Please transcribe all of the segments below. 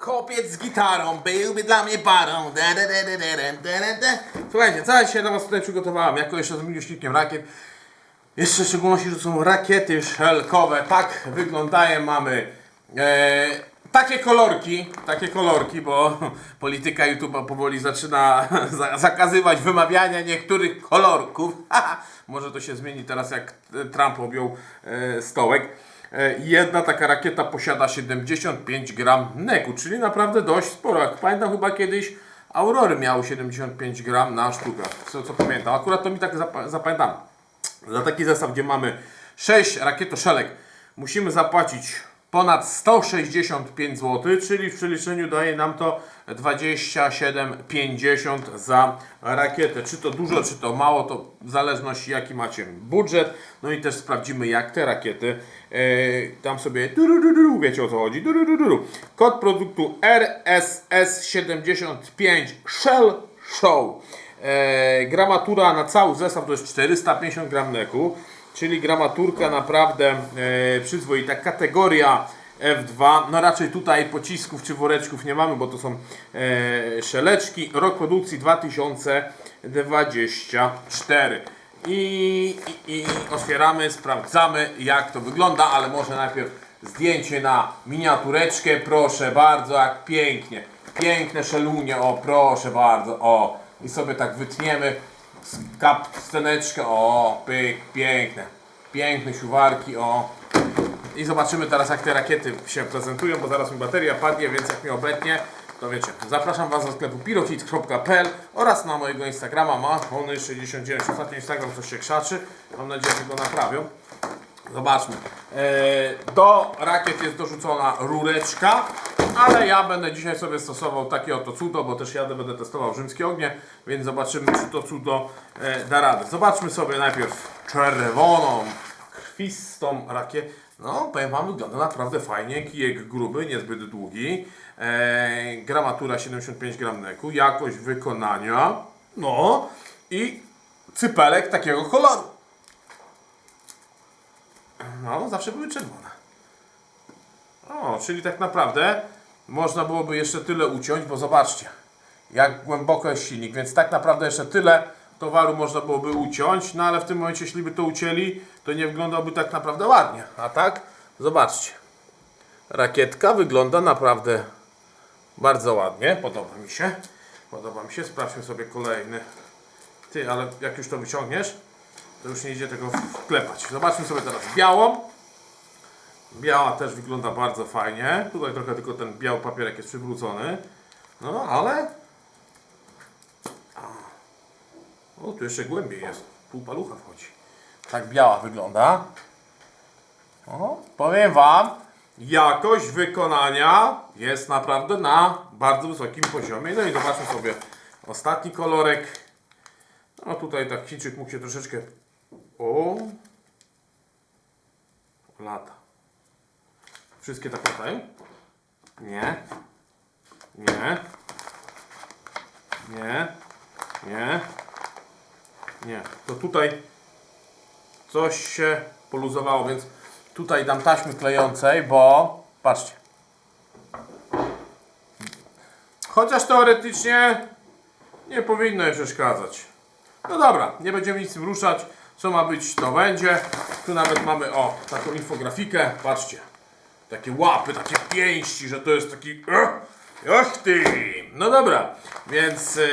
Chłopiec z gitarą byłby dla mnie parą. Słuchajcie, co ja dzisiaj dla was tutaj przygotowałem, jako jeszcze z miłośnikiem rakiet. Jeszcze w szczególności, że są rakiety szelkowe. Tak wyglądają. Mamy e, takie kolorki, takie kolorki, bo polityka YouTube'a powoli zaczyna za, zakazywać wymawiania niektórych kolorków. Może to się zmieni teraz, jak Trump objął e, stołek. E, Jedna taka rakieta posiada 75 gram neku, czyli naprawdę dość sporo. Jak pamiętam, chyba kiedyś Aurory miały 75 gram na sztukę. Co, co pamiętam. Akurat to mi tak zapa- zapamiętam. Za taki zestaw, gdzie mamy 6 rakietoszelek, musimy zapłacić ponad 165 zł, czyli w przeliczeniu daje nam to 27,50 za rakietę. Czy to dużo, czy to mało, to w zależności jaki macie budżet. No i też sprawdzimy jak te rakiety e, tam sobie wiecie o co chodzi. Kod produktu RSS75 Shell Show. E, gramatura na cały zestaw to jest 450 gram neku, czyli gramaturka naprawdę e, przyzwoita. Kategoria F2, no raczej tutaj pocisków czy woreczków nie mamy, bo to są e, szeleczki. Rok produkcji 2024. I, i, I otwieramy, sprawdzamy jak to wygląda, ale może najpierw zdjęcie na miniatureczkę, proszę bardzo, jak pięknie. Piękne szelunie, o proszę bardzo, o. I sobie tak wytniemy kap sceneczkę, o, pyk, piękne. Piękne siuwarki, o. I zobaczymy teraz jak te rakiety się prezentują, bo zaraz mi bateria padnie, więc jak mi obetnie, to wiecie. Zapraszam Was do sklepu pirokit.pl oraz na mojego Instagrama Mahony69. Ostatnio Instagram coś się krzaczy. Mam nadzieję, że go naprawią. Zobaczmy. E, Do rakiet jest dorzucona rureczka, ale ja będę dzisiaj sobie stosował takie oto cudo, bo też jadę, będę testował rzymskie ognie, więc zobaczymy, czy to cudo e, da radę. Zobaczmy sobie najpierw czerwoną, krwistą rakietę. No, powiem Wam, wygląda naprawdę fajnie. Kijek gruby, niezbyt długi. E, gramatura 75 gram neku, jakość wykonania. No i cypelek takiego koloru. No, zawsze były czerwone. O, czyli tak naprawdę można byłoby jeszcze tyle uciąć, bo zobaczcie, jak głęboko jest silnik, więc tak naprawdę jeszcze tyle towaru można byłoby uciąć, no ale w tym momencie, jeśli by to ucięli, to nie wyglądałby tak naprawdę ładnie. A tak, zobaczcie, rakietka wygląda naprawdę bardzo ładnie, podoba mi się. Podoba mi się, sprawdźmy sobie kolejny. Ty, ale jak już to wyciągniesz, to już nie idzie tego wklepać. Zobaczmy sobie teraz białą. Biała też wygląda bardzo fajnie. Tutaj trochę tylko ten biały papierek jest przywrócony. No, ale... O, tu jeszcze głębiej jest. Pół palucha wchodzi. Tak biała wygląda. O, powiem Wam, jakość wykonania jest naprawdę na bardzo wysokim poziomie. No i zobaczmy sobie ostatni kolorek. No tutaj tak Chińczyk mógł się troszeczkę... O! Lata. Wszystkie tak latają? Nie. Nie. Nie. Nie. Nie. To tutaj coś się poluzowało, więc tutaj dam taśmy klejącej, bo patrzcie. Chociaż teoretycznie nie powinno jej przeszkadzać. No dobra, nie będziemy nic ruszać. Co ma być, to będzie. Tu nawet mamy, o, taką infografikę. Patrzcie. Takie łapy, takie pięści, że to jest taki... Och ty! No dobra, więc e,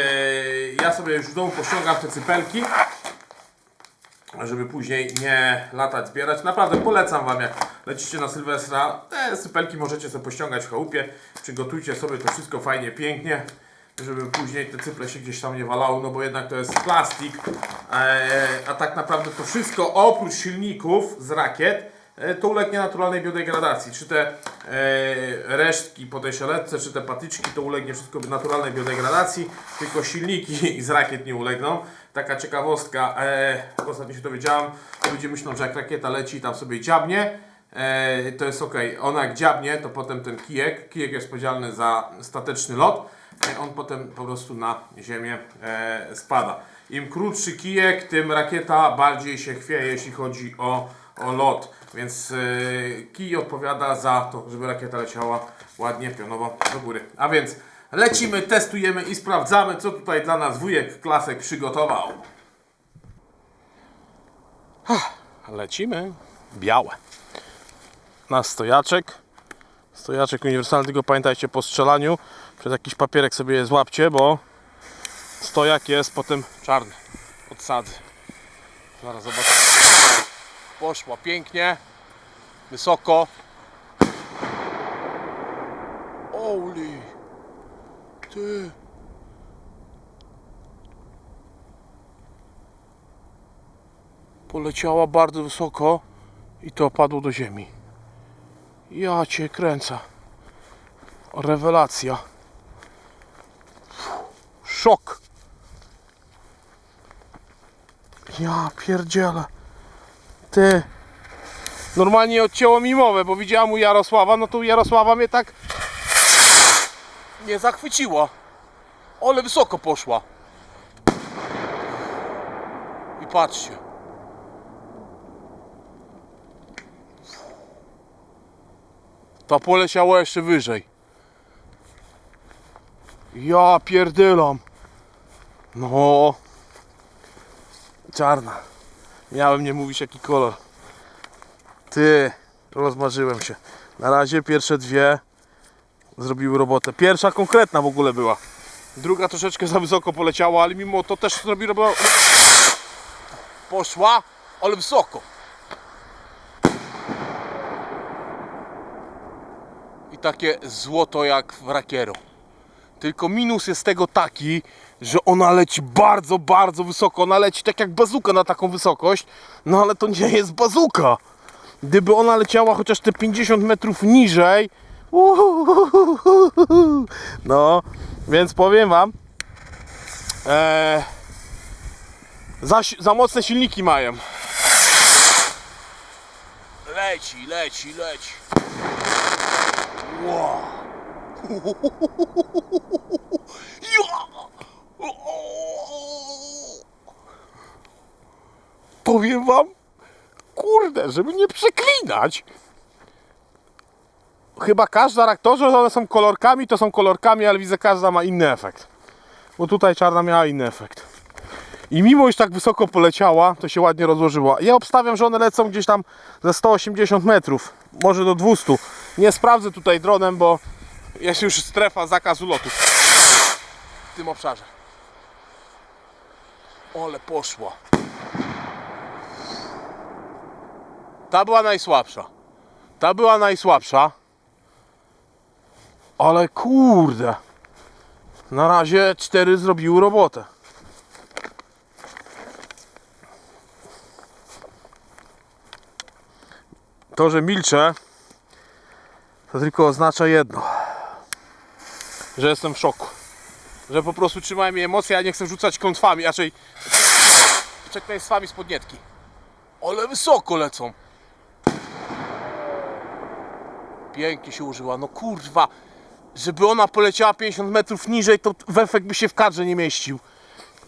ja sobie już w domu pościągam te cypelki, żeby później nie latać, zbierać. Naprawdę polecam Wam, jak lecicie na Sylwestra, te cypelki możecie sobie pościągać w chałupie. Przygotujcie sobie to wszystko fajnie, pięknie żeby później te cyple się gdzieś tam nie walały, no bo jednak to jest plastik, e, a tak naprawdę to wszystko oprócz silników z rakiet to ulegnie naturalnej biodegradacji. Czy te e, resztki po tej szeletce, czy te patyczki, to ulegnie wszystko naturalnej biodegradacji, tylko silniki z rakiet nie ulegną. Taka ciekawostka, e, ostatnio się dowiedziałam, ludzie myślą, że jak rakieta leci tam sobie dziabnie, e, to jest ok. Ona jak dziabnie, to potem ten kijek, kijek jest odpowiedzialny za stateczny lot, e, on potem po prostu na ziemię e, spada. Im krótszy kijek, tym rakieta bardziej się chwieje, jeśli chodzi o, o lot. Więc e, kij odpowiada za to, żeby rakieta leciała ładnie pionowo do góry. A więc lecimy, testujemy i sprawdzamy, co tutaj dla nas wujek Klasek przygotował. Lecimy. Białe. Na stojaczek. Stojaczek uniwersalny, tylko pamiętajcie po strzelaniu. Przez jakiś papierek sobie je złapcie, bo stojak jest potem czarny. Odsady. Zaraz zobaczymy. Poszła pięknie. Wysoko. Oli. Ty. Poleciała bardzo wysoko i to padło do ziemi. Ja cię kręcę. Rewelacja. Szok. Ja pierdzielę. Ty. Normalnie odcięło mi mowę, bo widziałam u Jarosława, no to u Jarosława mnie tak nie zachwyciła. Ale wysoko poszła. I patrzcie. Ta poleciała jeszcze wyżej. Ja pierdylam. No. Czarna. Miałem nie mówić jaki kolor. Ty, rozmarzyłem się. Na razie pierwsze dwie zrobiły robotę. Pierwsza konkretna w ogóle była. Druga troszeczkę za wysoko poleciała, ale mimo to też zrobi robotę. Poszła, ale wysoko. I takie złoto jak w rakiero. Tylko minus jest tego taki, że ona leci bardzo, bardzo wysoko. Ona leci tak jak bazuka na taką wysokość, no ale to nie jest bazuka. Gdyby ona leciała chociaż te 50 metrów niżej, no, więc powiem wam, e, za, za mocne silniki mają. Leci, leci, leci. Wow. Powiem wam, kurde, żeby nie przeklinać. Chyba każda reaktorze, że one są kolorkami, to są kolorkami, ale widzę, każda ma inny efekt. Bo tutaj czarna miała inny efekt. I mimo, iż tak wysoko poleciała, to się ładnie rozłożyła. Ja obstawiam, że one lecą gdzieś tam ze 180 metrów, może do 200. Nie sprawdzę tutaj dronem, bo jest już strefa zakazu lotu w tym obszarze. Ole poszła. Ta była najsłabsza. Ta była najsłabsza. Ale kurde. Na razie cztery zrobiły robotę. To, że milczę, to tylko oznacza jedno. Że jestem w szoku. Że po prostu trzymają mnie emocje, ja nie chcę rzucać klątwami, raczej przekleństwami z podnietki. Ale wysoko lecą. Pięknie się użyła, no kurwa. Żeby ona poleciała 50 metrów niżej, to w efekt by się w kadrze nie mieścił.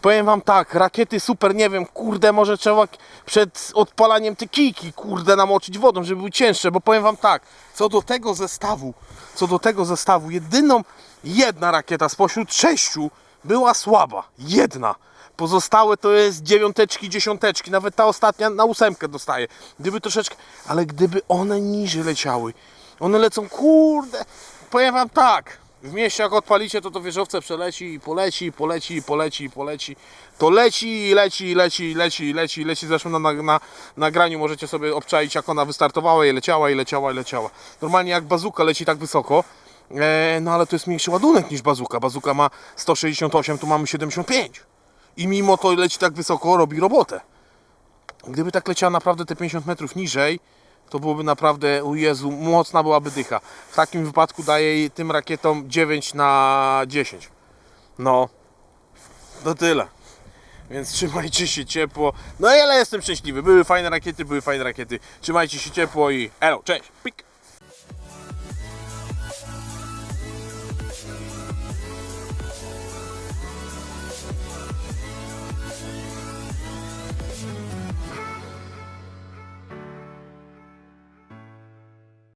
Powiem wam tak, rakiety super, nie wiem, kurde, może trzeba przed odpalaniem te kijki, kurde, namoczyć wodą, żeby były cięższe, bo powiem wam tak, co do tego zestawu, co do tego zestawu, jedyną, jedna rakieta spośród sześciu była słaba, jedna. Pozostałe to jest dziewiąteczki, dziesiąteczki, nawet ta ostatnia na ósemkę dostaje. Gdyby troszeczkę, ale gdyby one niżej leciały, one lecą, kurde, powiem wam tak, w mieście jak odpalicie, to to wieżowce przeleci i poleci, poleci, poleci, poleci. To leci i leci, i leci, i leci, i leci, leci. Zresztą na, na, na nagraniu możecie sobie obczaić, jak ona wystartowała i leciała, i leciała, i leciała. Normalnie jak bazuka leci tak wysoko, e, no ale to jest mniejszy ładunek niż bazuka. Bazuka ma 168, tu mamy 75. I mimo to leci tak wysoko, robi robotę. Gdyby tak leciała naprawdę te 50 metrów niżej, to byłoby naprawdę, u Jezu, mocna byłaby dycha. W takim wypadku daję tym rakietom 9 na 10. No, to tyle. Więc trzymajcie się ciepło. No i ale jestem szczęśliwy. Były fajne rakiety, były fajne rakiety. Trzymajcie się ciepło i elo, cześć, pik.